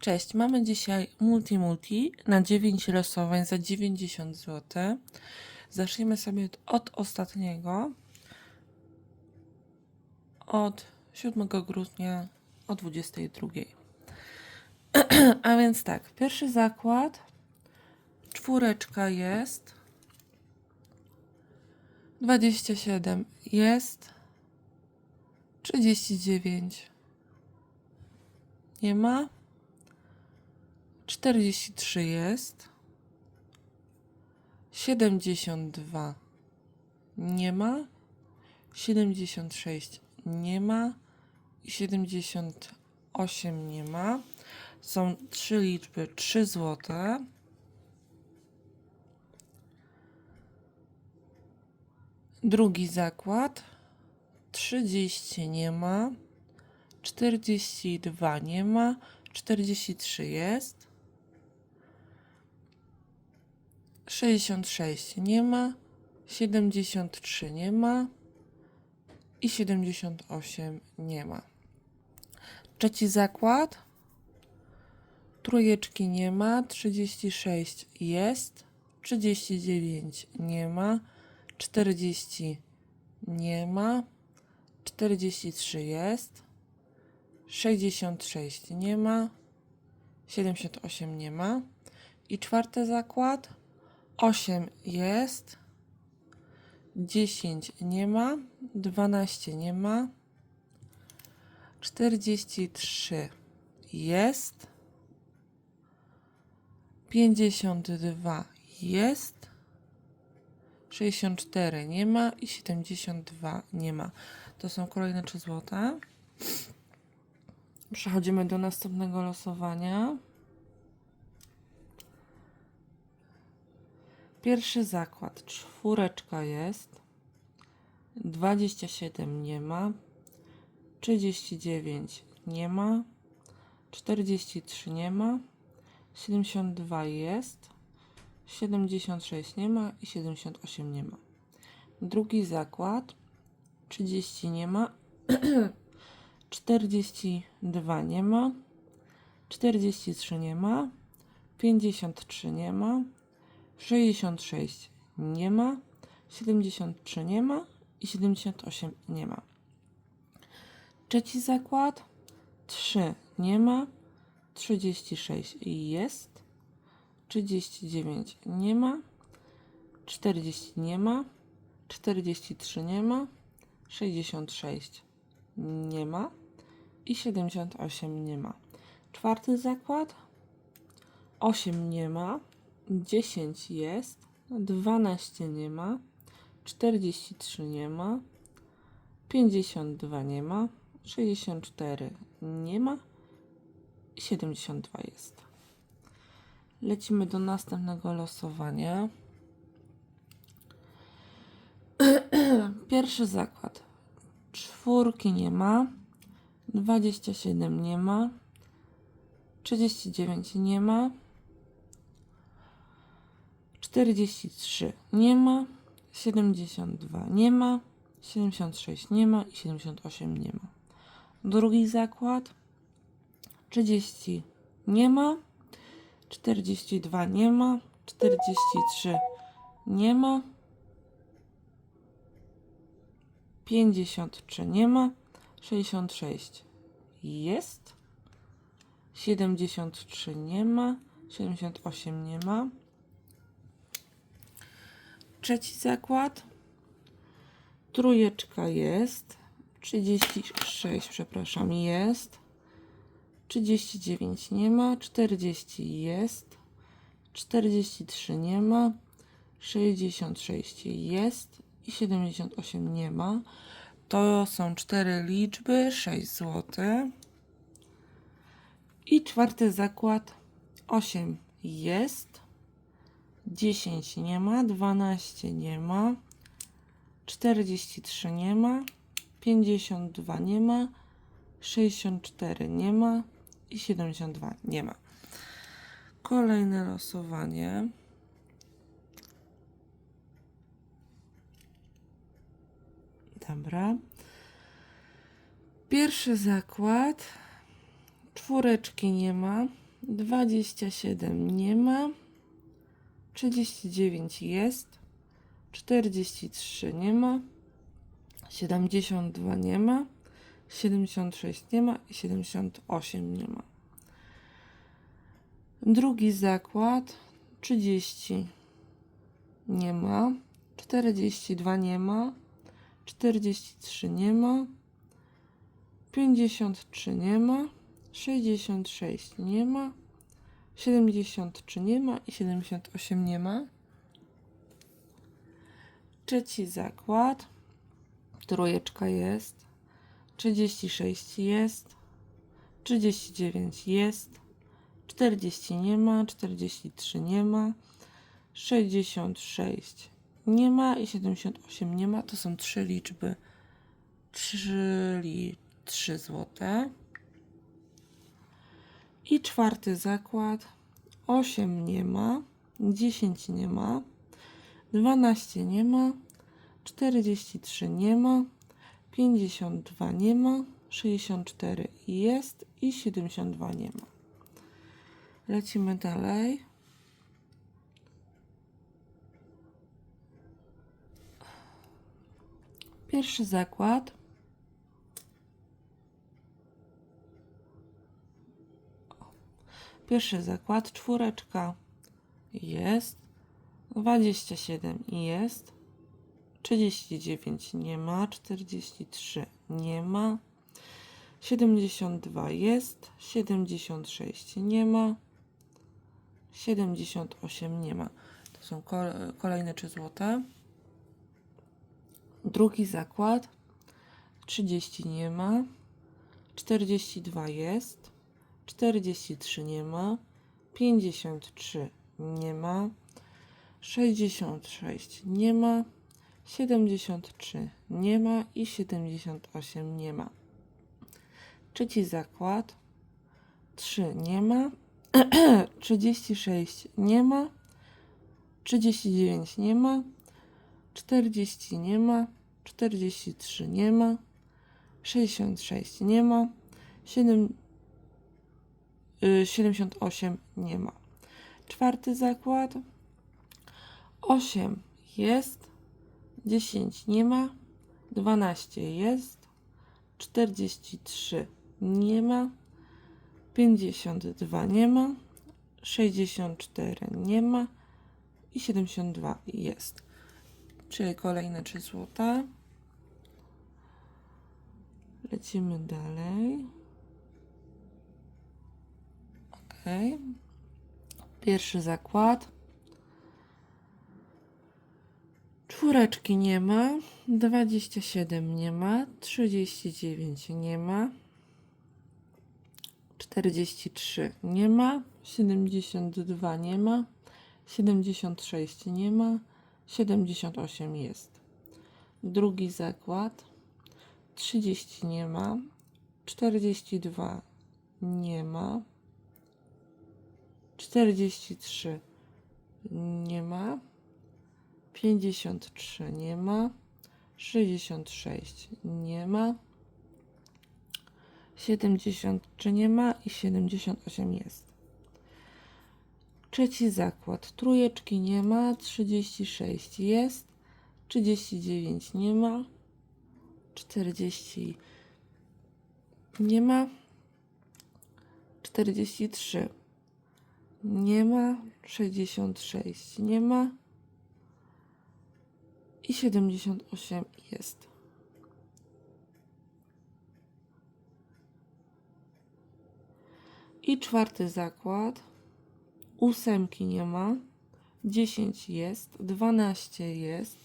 Cześć, mamy dzisiaj multi multi na 9 losowań za 90 zł. Zaczniemy sobie od ostatniego. Od 7 grudnia o 22. A więc tak, pierwszy zakład. Czwóreczka jest. 27 jest. 39 nie ma. 43 jest. 72 nie ma. 76 nie ma. I 78 nie ma. Są trzy liczby 3 złote. Drugi zakład. 30 nie ma. 42 nie ma. 43 jest. 66 nie ma. 73 nie ma. I 78 nie ma. Trzeci zakład. Trójeczki nie ma. 36 jest. 39 nie ma. 40 nie ma. 43 jest. 66 nie ma. 78 nie ma. I czwarty zakład. 8 jest. 10 nie ma. 12 nie ma. 43 jest. 52 jest. 64 nie ma i 72 nie ma. To są kolejne 3 złote. Przechodzimy do następnego losowania. Pierwszy zakład. Czwóreczka jest. 27 nie ma. 39 nie ma. 43 nie ma. 72 jest. 76 nie ma i 78 nie ma. Drugi zakład. 30 nie ma. 42 nie ma. 43 nie ma. 53 nie ma. 66 nie ma. 73 nie ma i 78 nie ma. Trzeci zakład. 3 nie ma. 36 jest. 39 nie ma. 40 nie ma. 43 nie ma. 66 nie ma. I 78 nie ma. Czwarty zakład. 8 nie ma. 10 jest. 12 nie ma. 43 nie ma. 52 nie ma. 64 nie ma. I 72 jest. Lecimy do następnego losowania. Pierwszy zakład. Czwórki nie ma. 27 nie ma. 39 nie ma. 43 nie ma. 72 nie ma. 76 nie ma i 78 nie ma. Drugi zakład. 30 nie ma. 42 nie ma. 43 nie ma. 53 nie ma. 66 jest. 73 nie ma. 78 nie ma. Trzeci zakład. Trójeczka jest. 36, przepraszam, jest. 39 nie ma. 40 jest. 43 nie ma. 66 jest. I 78 nie ma. To są cztery liczby, 6 zł. I czwarty zakład 8 jest. 10 nie ma, 12 nie ma, 43 nie ma, 52 nie ma, 64 nie ma i 72 nie ma. Kolejne losowanie. Dobra. Pierwszy zakład. Czwóreczki nie ma. 27 nie ma. 39 jest. 43 nie ma. 72 nie ma. 76 nie ma i 78 nie ma. Drugi zakład 30 nie ma. 42 nie ma. 43 nie ma. 53 nie ma. 66 nie ma. 73 nie ma i 78 nie ma. Trzeci zakład. Trójeczka jest. 36 jest. 39 jest. 40 nie ma. 43 nie ma. 66 nie ma i 78 nie ma. To są trzy liczby. Czyli 3 złote. I czwarty zakład. 8 nie ma, 10 nie ma, 12 nie ma, 43 nie ma, 52 nie ma, 64 jest i 72 nie ma. Lecimy dalej. Pierwszy zakład. Pierwszy zakład, czwóreczka jest, 27 jest, 39 nie ma, 43 nie ma, 72 jest, 76 nie ma, 78 nie ma. To są kol- kolejne 3 złote. Drugi zakład, 30 nie ma, 42 jest, 43 nie ma, 53 nie ma, 66 nie ma, 73 nie ma i 78 nie ma. Trzeci zakład 3 nie ma, 36 nie ma, 39 nie ma, 40 nie ma, 43 nie ma, 66 nie ma, 7 y, 78 nie ma. Czwarty zakład. 8 jest, 10 nie ma, 12 jest, 43 nie ma, 52 nie ma, 64 nie ma i 72 jest. Czyli kolejne 3 złota. Lecimy dalej. Ok. Pierwszy zakład. Czwóreczki nie ma. 27 nie ma. 39 nie ma. 43 nie ma. 72 nie ma. 76 nie ma. 78 jest. Drugi zakład. 30 nie ma. 42 nie ma. 43 nie ma. 53 nie ma. 66 nie ma. 73 nie ma i 78 jest. Trzeci zakład. Trójeczki nie ma. 36 jest. 39 nie ma. 40 nie ma. 43 nie ma. 66 nie ma. I 78 jest. I czwarty zakład. Ósemki nie ma. 10 jest. 12 jest.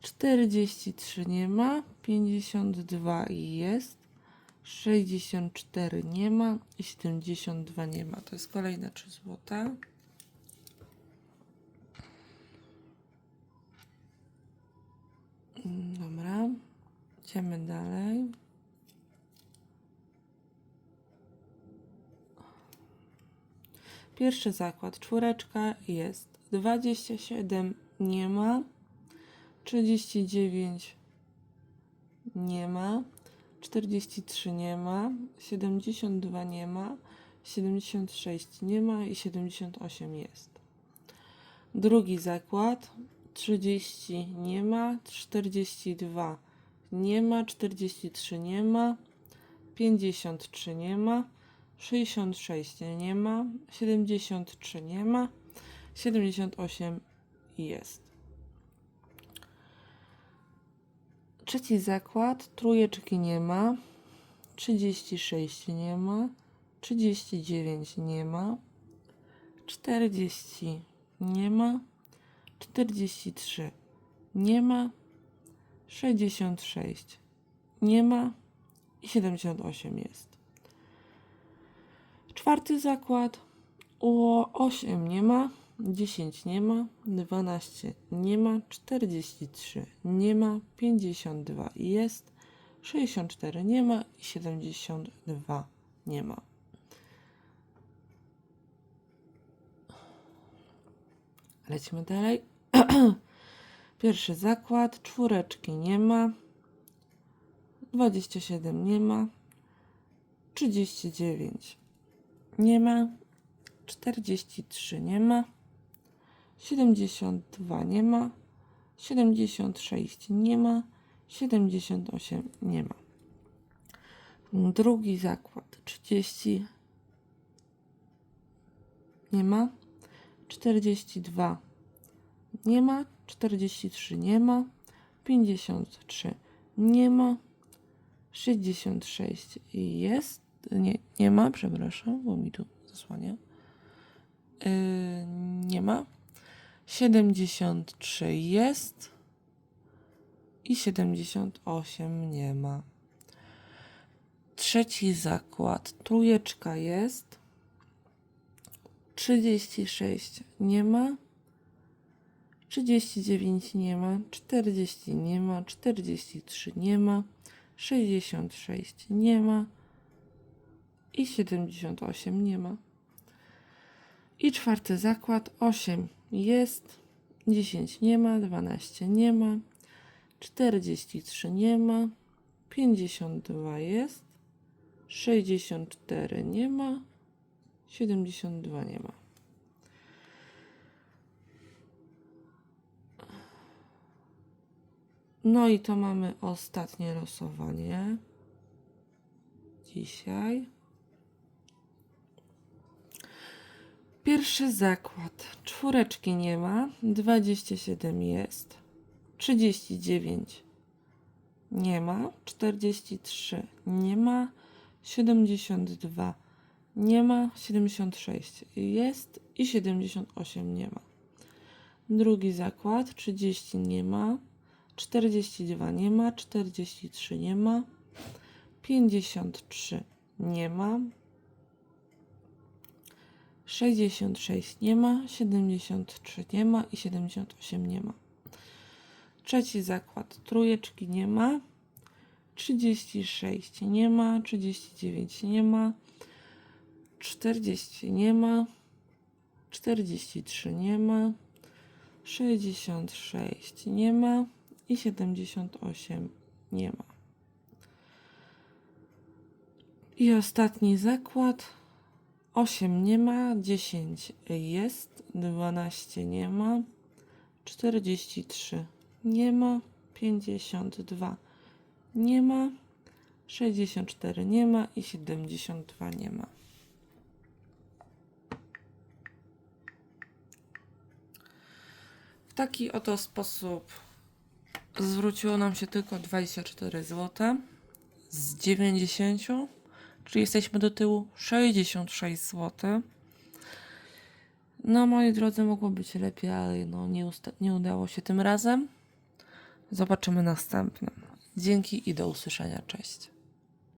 43 nie ma. 52 jest. 64 nie ma i 72 nie ma. To jest kolejne 3 złota. Dobra, idziemy dalej. Pierwszy zakład, czwóreczka jest 27 nie ma, 39 nie ma, 43 nie ma, 72 nie ma, 76 nie ma i 78 jest. Drugi zakład 30 nie ma, 42 nie ma, 43 nie ma, 53 nie ma, 66 nie ma, 73 nie ma, 78 jest. Trzeci zakład, trójeczki nie ma, 36 nie ma, 39 nie ma, 40 nie ma, 43 nie ma, 66 nie ma. I 78 jest. Czwarty zakład, u 8 nie ma, 10 nie ma, 12 nie ma, 43 nie ma, 52 jest, 64 nie ma i 72 nie ma. Lecimy dalej. Pierwszy zakład, czwóreczki nie ma, 27 nie ma, 39 nie ma, 43 nie ma, 72 nie ma, 76 nie ma, 78 nie ma. Drugi zakład 30 nie ma, 42 nie ma, 43 nie ma, 53 nie ma, 66 jest, nie, nie ma, przepraszam, bo mi tu zasłania. Yy, nie ma. 73 jest i 78 nie ma. Trzeci zakład. Trójeczka jest. 36 nie ma. 39 nie ma. 40 nie ma. 43 nie ma. 66 nie ma. I 78 nie ma. I czwarty zakład 8 jest, 10 nie ma, 12 nie ma, 43 nie ma, 52 jest, 64 nie ma, 72 nie ma. No i to mamy ostatnie losowanie dzisiaj. Pierwszy zakład. Czwóreczki nie ma. 27 jest. 39 nie ma. 43 nie ma. 72 nie ma. 76 jest i 78 nie ma. Drugi zakład. 30 nie ma. 42 nie ma. 43 nie ma. 53 nie ma. 66 nie ma, 73 nie ma i 78 nie ma. Trzeci zakład. Trójeczki nie ma, 36 nie ma, 39 nie ma, 40 nie ma, 43 nie ma, 66 nie ma i 78 nie ma. I ostatni zakład. 8 nie ma, 10 jest, 12 nie ma, 43 nie ma, 52 nie ma, 64 nie ma i 72 nie ma. W taki oto sposób zwróciło nam się tylko 24 zł z 90 czyli jesteśmy do tyłu 66 zł. No moi drodzy, mogło być lepiej, ale no, nie, nie udało się tym razem. Zobaczymy następnym. Dzięki i do usłyszenia. Cześć.